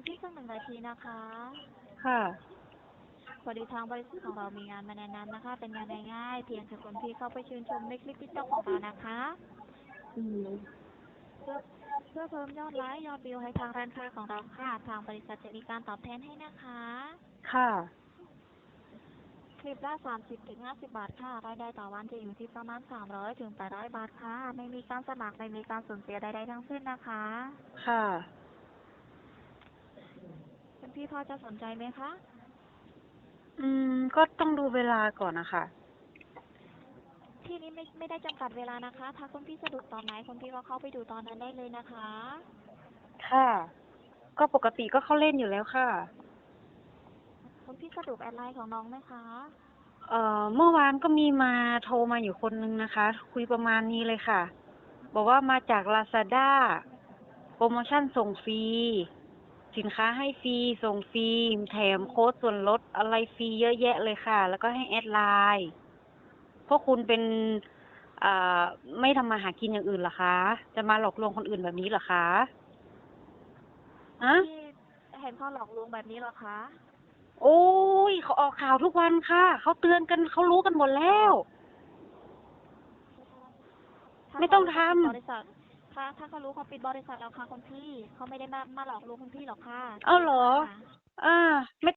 คุณพี่สักหนึ่งนาทีนะคะ ค่ะ พอดีทางบริษัทของเรามีงานมาแนะนำนะคะ เป็นงานง่ายๆเพียงแค่คุณพี่เข้าไปชื่นชมในคลิปติ๊กต็อกของเรานะคะ อืมเพื่อเพื่อเพิ่มยอดไลค์ยอดวิวให้ทางร้านค้าของเราค่ะ ทางบริษัทจะมีการตอบแทนให้นะคะ ค่ะ คลิปละ30ถึง50 บาทค่ะรายได้ต่อวันจะอยู่ที่ประมาณ 300ถึง800 บาทค่ะ ไม่มีการสมัคร ไม่มีการสูญเสียใดๆทั้งสิ้นนะคะ ค่ะ คุณพี่พอจะสนใจไหมคะ อืม ก็ต้องดูเวลาก่อนนะคะ ที่นี้ไม่ไม่ได้จำกัดเวลานะคะ ถ้าคุณพี่สะดวกตอนไหนคุณพี่ก็เข้าไปดูตอนนั้นได้เลยนะคะ ค่ะ ก็ปกติก็เข้าเล่นอยู่แล้วค่ะ คุณพี่สะดวกแอดไลน์ของน้องไหมคะ เอ่อ เมื่อวานก็มีมาโทรมาอยู่คนนึงนะคะ คุยประมาณนี้เลยค่ะ บอกว่ามาจากลาซาด้าโปรโมชั่นส่งฟรี สินค้าให้ฟรี ส่งฟรี แถมโค้ดส่วนลดอะไรฟรีเยอะแยะเลยค่ะ แล้วก็ให้แอดไลน์พวกคุณเป็นอ่าไม่ทำมาหากินอย่างอื่นเหรอคะ จะมาหลอกลวงคนอื่นแบบนี้เหรอคะอะพี่เห็นเขาหลอกลวงแบบนี้เหรอคะ โอ้ยเขาออกข่าวทุกวันค่ะ เขาเตือนกันเขารู้กันหมดแล้วถ้าไม่ต้องทำ เขาปิดบริษัทถ้าถ้าเขารู้เขาปิดบริษัทแล้วค่ะคุณพี่ เขาไม่ได้มามาหลอกลวงคุณพี่หรอกค่ะ เอาเหรอ ค่ะ อ่า ไม่